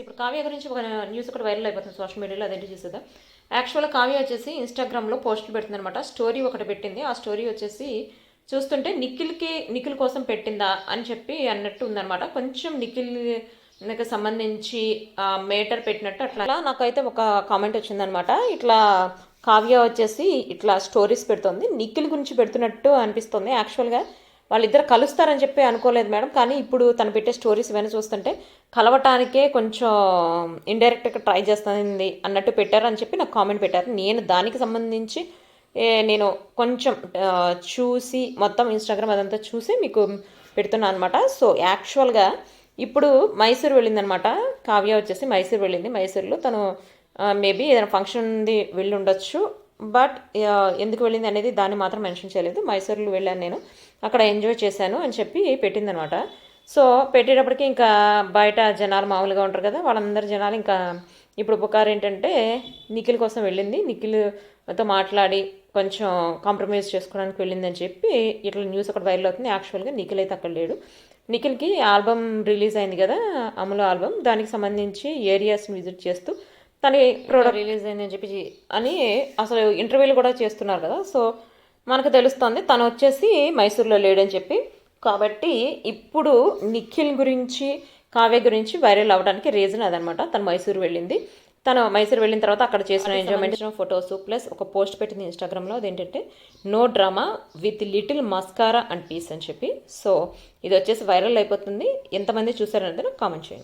ఇప్పుడు కావ్య గురించి ఒక న్యూస్ ఒకటి వైరల్ అయిపోతుంది సోషల్ మీడియాలో అదేంటి చూసేదా యాక్చువల్గా కావ్య వచ్చేసి ఇన్స్టాగ్రామ్లో పోస్టులు పెడుతుంది అనమాట స్టోరీ ఒకటి పెట్టింది. ఆ స్టోరీ వచ్చేసి చూస్తుంటే నిఖిల్కి నిఖిల్ కోసం పెట్టిందా అని చెప్పి అన్నట్టు ఉందనమాట కొంచెం నిఖిల్ నాకు సంబంధించి మేటర్ పెట్టినట్టు అట్లా. నాకైతే ఒక కామెంట్ వచ్చిందనమాట ఇట్లా కావ్య వచ్చేసి ఇట్లా స్టోరీస్ పెడుతుంది. నిఖిల్ గురించి పెడుతున్నట్టు అనిపిస్తుంది. యాక్చువల్గా వాళ్ళిద్దరు కలుస్తారని చెప్పి అనుకోలేదు మేడం. కానీ ఇప్పుడు తను పెట్టే స్టోరీస్ ఇవన్నీ చూస్తుంటే కలవటానికే కొంచెం ఇండైరెక్ట్గా ట్రై చేస్తుంది అన్నట్టు పెట్టారు అని చెప్పి నాకు కామెంట్ పెట్టారు. నేను దానికి సంబంధించి నేను కొంచెం చూసి మొత్తం ఇన్స్టాగ్రామ్ అదంతా చూసి మీకు పెడుతున్నాను అనమాట సో యాక్చువల్గా ఇప్పుడు మైసూర్ వెళ్ళిందనమాట కావ్య వచ్చేసి మైసూర్ వెళ్ళింది. మైసూర్లో తను మేబీ ఏదైనా ఫంక్షన్ ఉంది వెళ్ళి ఉండొచ్చు. బట్ ఎందుకు వెళ్ళింది అనేది దాన్ని మాత్రం మెన్షన్ చేయలేదు. మైసూర్లో వెళ్ళాను నేను. అక్కడ ఎంజాయ్ చేశాను అని చెప్పి పెట్టిందనమాట. సో పెట్టేటప్పటికి ఇంకా బయట జనాలు మామూలుగా ఉంటారు కదా వాళ్ళందరి జనాలు ఇంకా ఇప్పుడు ఉపకారం ఏంటంటే నిఖిల్ కోసం వెళ్ళింది. నిఖిల్తో మాట్లాడి కొంచెం కాంప్రమైజ్ చేసుకోవడానికి వెళ్ళిందని చెప్పి ఇట్లా న్యూస్ అక్కడ వైరల్ అవుతుంది. యాక్చువల్గా నిఖిల్ అయితే అక్కడ లేడు. నిఖిల్కి ఆల్బమ్ రిలీజ్ అయింది కదా అమలు ఆల్బమ్. దానికి సంబంధించి ఏరియాస్ని విజిట్ చేస్తూ తన ప్రోడక్ట్ రిలీజ్ అయిందని చెప్పి అని అసలు ఇంటర్వ్యూలు కూడా చేస్తున్నారు కదా. సో మనకు తెలుస్తుంది తను వచ్చేసి మైసూర్లో లేడని చెప్పి. కాబట్టి ఇప్పుడు నిఖిల్ గురించి కావ్య గురించి వైరల్ అవ్వడానికి రీజన్ అదనమాట. తను మైసూర్ వెళ్ళింది. తను మైసూర్ వెళ్ళిన తర్వాత అక్కడ చేసిన ఎంజాయ్మెంట్ ఫొటోస్ ప్లస్ ఒక పోస్ట్ పెట్టింది ఇన్స్టాగ్రామ్లో అదేంటంటే no drama with little mascara and peace అని చెప్పి. సో ఇది వచ్చేసి వైరల్ అయిపోతుంది. ఎంతమంది చూసారనేది నాకు కామెంట్ చేయండి.